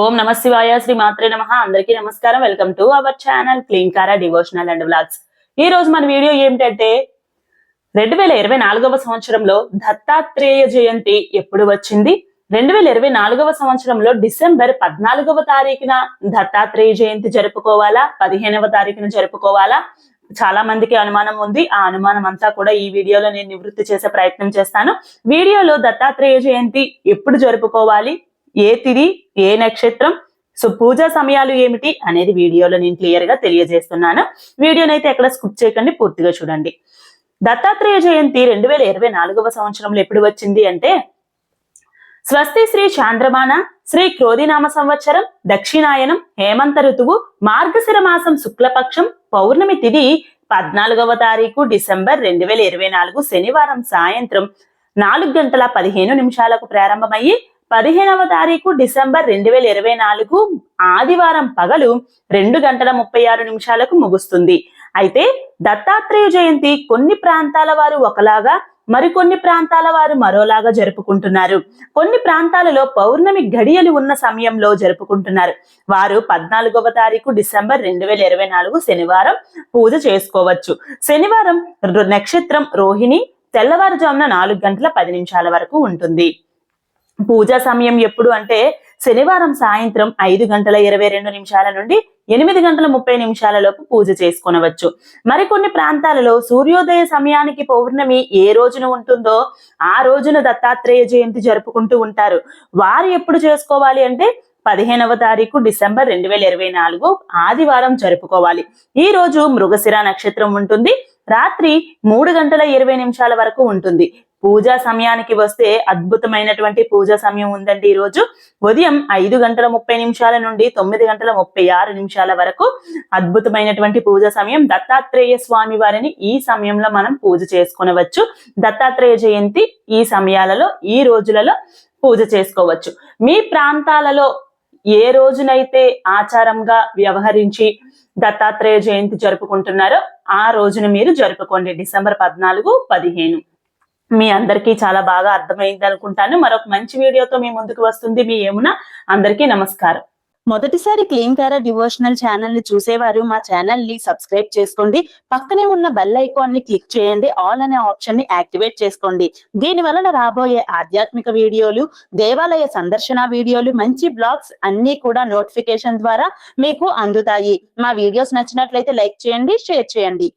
ఓం నమ శివాయ శ్రీ మాత్రే నమ. అందరికీ నమస్కారం. Welcome to our channel clean కారా డివోషనల్ అండ్ వ్లాగ్స్. ఈ రోజు మన వీడియో ఏమిటంటే రెండు వేల ఇరవై నాలుగవ సంవత్సరంలో దత్తాత్రేయ జయంతి ఎప్పుడు వచ్చింది? రెండు వేల ఇరవై నాలుగవ సంవత్సరంలో డిసెంబర్ పద్నాలుగవ తారీఖున దత్తాత్రేయ జయంతి జరుపుకోవాలా? పదిహేనవ తారీఖున జరుపుకోవాలా? చాలా మందికి అనుమానం ఉంది. ఆ అనుమానం అంతా కూడా ఈ వీడియోలో నేను నివృత్తి చేసే ప్రయత్నం చేస్తాను. వీడియోలో దత్తాత్రేయ జయంతి ఎప్పుడు జరుపుకోవాలి? ఏ తిథి ఏ నక్షత్రం సో పూజా సమయాలు ఏమిటి అనేది వీడియోలో నేను క్లియర్గా తెలియజేస్తున్నాను. వీడియోనైతే ఎక్కడ స్కిప్ చేయకండి పూర్తిగా చూడండి. దత్తాత్రేయ జయంతి రెండు వేల ఇరవై నాలుగవ సంవత్సరంలో ఎప్పుడు వచ్చింది అంటే స్వస్తి శ్రీ చాంద్రమాన శ్రీ క్రోధినామ సంవత్సరం దక్షిణాయనం హేమంత ఋతువు మార్గశిర మాసం శుక్లపక్షం పౌర్ణమి తిథి పద్నాలుగవ తారీఖు డిసెంబర్ రెండు వేల ఇరవై నాలుగు శనివారం సాయంత్రం నాలుగు గంటల పదిహేను నిమిషాలకు ప్రారంభమయ్యి పదిహేనవ తారీఖు డిసెంబర్ రెండు వేల ఇరవై నాలుగు ఆదివారం పగలు రెండు గంటల ముప్పై ఆరు నిమిషాలకు ముగుస్తుంది. అయితే దత్తాత్రేయ జయంతి కొన్ని ప్రాంతాల వారు ఒకలాగా మరికొన్ని ప్రాంతాల వారు మరోలాగా జరుపుకుంటున్నారు. కొన్ని ప్రాంతాలలో పౌర్ణమి గడియలు ఉన్న సమయంలో జరుపుకుంటున్నారు. వారు పద్నాలుగవ తారీఖు డిసెంబర్ రెండు వేల ఇరవై నాలుగు శనివారం పూజ చేసుకోవచ్చు. శనివారం నక్షత్రం రోహిణి తెల్లవారుజామున నాలుగు గంటల పది నిమిషాల వరకు ఉంటుంది. పూజా సమయం ఎప్పుడు అంటే శనివారం సాయంత్రం ఐదు గంటల ఇరవై రెండు నిమిషాల నుండి ఎనిమిది గంటల ముప్పై నిమిషాల లోపు పూజ చేసుకొనవచ్చు. మరికొన్ని ప్రాంతాలలో సూర్యోదయ సమయానికి పౌర్ణమి ఏ రోజున ఉంటుందో ఆ రోజున దత్తాత్రేయ జయంతి జరుపుకుంటూ ఉంటారు. వారు ఎప్పుడు చేసుకోవాలి అంటే పదిహేనవ తారీఖు డిసెంబర్ రెండు వేల ఇరవై నాలుగు ఆదివారం జరుపుకోవాలి. ఈ రోజు మృగశిర నక్షత్రం ఉంటుంది. రాత్రి మూడు గంటల ఇరవై నిమిషాల వరకు ఉంటుంది. పూజా సమయానికి వస్తే అద్భుతమైనటువంటి పూజా సమయం ఉందండి ఈ రోజు ఉదయం ఐదు గంటల ముప్పై నిమిషాల నుండి తొమ్మిది గంటల ముప్పై ఆరు నిమిషాల వరకు అద్భుతమైనటువంటి పూజా సమయం. దత్తాత్రేయ స్వామి వారిని ఈ సమయంలో మనం పూజ చేసుకునవచ్చు. దత్తాత్రేయ జయంతి ఈ సమయాలలో ఈ రోజులలో పూజ చేసుకోవచ్చు. మీ ప్రాంతాలలో ఏ రోజునైతే ఆచారంగా వ్యవహరించి దత్తాత్రేయ జయంతి జరుపుకుంటున్నారో ఆ రోజున మీరు జరుపుకోండి. డిసెంబర్ పద్నాలుగు పదిహేను. మీ అందరికీ చాలా బాగా అర్థమైంది అనుకుంటాను. మరొక మంచి వీడియోతో మీ ముందుకు వస్తుంది. మీ ఏమున? అందరికీ నమస్కారం. మొదటిసారి క్లీన్ కారా డివోషనల్ ఛానల్ని చూసేవారు మా ఛానల్ని సబ్స్క్రైబ్ చేసుకోండి. పక్కనే ఉన్న బెల్ ఐకాన్ని క్లిక్ చేయండి. ఆల్ అనే ఆప్షన్ని యాక్టివేట్ చేసుకోండి. దీని వలన రాబోయే ఆధ్యాత్మిక వీడియోలు దేవాలయ సందర్శన వీడియోలు మంచి బ్లాగ్స్ అన్ని కూడా నోటిఫికేషన్ ద్వారా మీకు అందుతాయి. మా వీడియోస్ నచ్చినట్లయితే లైక్ చేయండి షేర్ చేయండి.